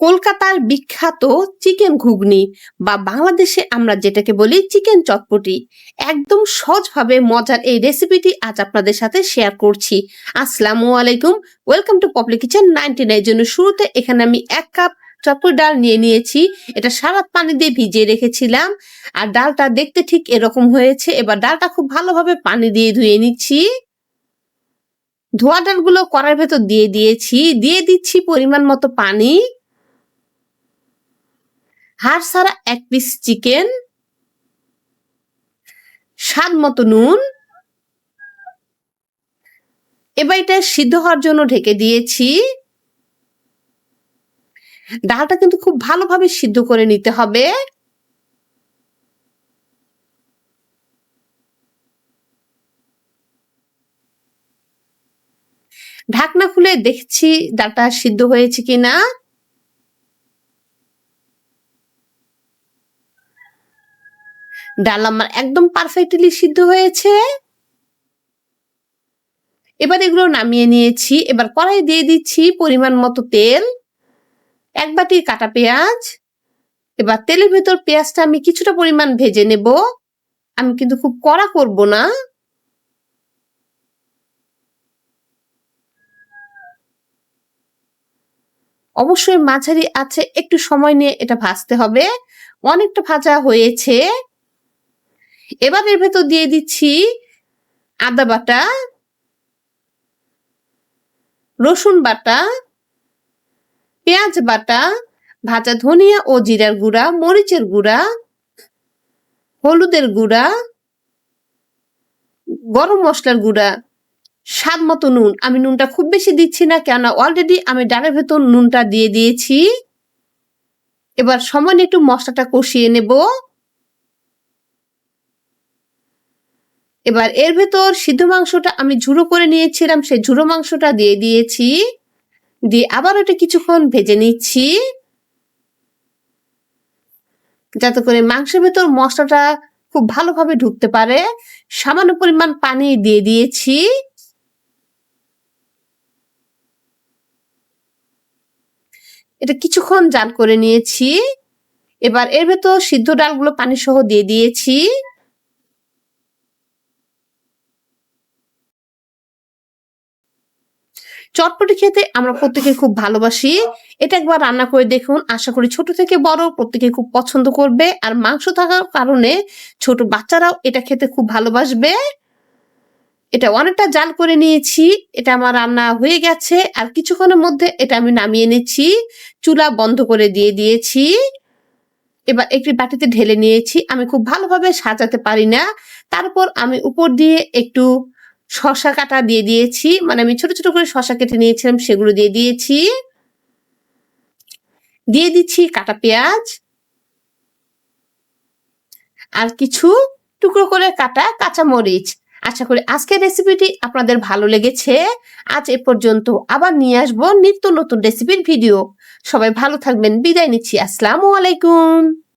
কলকাতার বিখ্যাত চিকেন ঘুগনি বা বাংলাদেশে আমরা যেটাকে বলি চিকেন চটপটি। একদম সহজভাবে মজার এই রেসিপিটি আজ আপনাদের সাথে শেয়ার করছি। আসসালামু আলাইকুম, welcome to Popli kitchen ninety এর জন্য শুরুতে এখানে আমি এক কাপ চটপটি ডাল নিয়ে নিয়েছি। এটা সারা পানি দিয়ে ভিজিয়ে রেখেছিলাম আর ডালটা দেখতে ঠিক এরকম হয়েছে। এবার ডালটা খুব ভালোভাবে পানি দিয়ে ধুয়ে নিচ্ছি। ধোয়া ডালগুলো কড়ার ভেতর দিয়ে দিয়েছি। দিয়ে দিচ্ছি পরিমাণ মতো পানি। হাড় ছাড়া এক পিস চিকেন স্বাদ মতো নুন। এবার এটা সিদ্ধ হওয়ার জন্য ঢেকে দিয়েছি। ডালটা কিন্তু খুব ভালোভাবে সিদ্ধ করে নিতে হবে। ঢাকনা খুলে দেখছি ডালটা সিদ্ধ হয়েছে কিনা। ডাল আমার একদম পারফেক্টলি সিদ্ধ হয়েছে। এবার এগুলো নামিয়ে নিয়েছি। এবার কড়াই দিয়ে দিচ্ছি পরিমাণ মতো তেল, এক বাটি কাটা পেঁয়াজ। এবার তেলের ভেতর পেঁয়াজটা আমি কিছুটা পরিমাণ ভেজে নেব। আমি কিন্তু খুব কড়া করব না। অবশ্যই মাঝারি আছে, একটু সময় নিয়ে এটা ভাজতে হবে। অনেকটা ভাজা হয়েছে। এবার এর ভেতর দিয়ে দিচ্ছি আদা বাটা, রসুন বাটা, পেঁয়াজ বাটা, ভাজা ধনিয়া ও জিরার গুঁড়া, মরিচের গুঁড়া, হলুদের গুঁড়া, গরম মশলার গুঁড়া, স্বাদ মতো নুন। আমি নুনটা খুব বেশি দিচ্ছি না কেন অলরেডি আমি ডালের ভেতর নুনটা দিয়ে দিয়েছি। এবার সময় একটু মশলাটা কষিয়ে নেব। এবার এর ভেতর সিদ্ধ মাংসটা আমি ঝুড়ো করে নিয়েছিলাম, সেই ঝুড়ো মাংসটা দিয়ে দিয়েছি। দিয়ে আবার ওটা কিছুক্ষণ ভেজে নিচ্ছি। যাতে করে মাংসের ভেতর মশলাটা খুব ভালোভাবে ঢুকতে পারে। সামান্য পরিমাণ পানি দিয়ে দিয়েছি। এটা কিছুক্ষণ জাল করে নিয়েছি। এবার এর ভেতর সিদ্ধ ডালগুলো পানি সহ দিয়ে দিয়েছি। চটপটি খেতে আমরা প্রত্যেকে খুব ভালোবাসি। এটা একবার রান্না করে দেখুন। আশা করি ছোট থেকে বড় প্রত্যেকে খুব পছন্দ করবে। আর মাংস থাকার কারণে ছোট বাচ্চারাও এটা খেতে খুব ভালোবাসবে। এটা অনেকটা জাল করে নিয়েছি। এটা আমার রান্না হয়ে গেছে। আর কিছুক্ষণের মধ্যে এটা আমি নামিয়ে নিচ্ছি। চুলা বন্ধ করে দিয়ে দিয়েছি। এবার একটি বাটিতে ঢেলে নিয়েছি। আমি খুব ভালোভাবে সাজাতে পারি না। তারপর আমি উপর দিয়ে একটু শশা কাটা দিয়ে দিয়েছি। মানে আমি ছোট ছোট করে শশা কেটে নিয়েছিলাম, সেগুলো দিয়ে দিয়েছি। দিয়ে দিচ্ছি কাটা পেঁয়াজ। আর কিছু টুকরো করে কাটা কাঁচা মরিচ আশা করি আজকের রেসিপিটি আপনাদের ভালো লেগেছে। আজ এ পর্যন্ত আবার নিয়ে আসব নিত্য নতুন রেসিপির ভিডিও সবাই ভালো থাকবেন, বিদায় নিচ্ছি। আসসালামু আলাইকুম।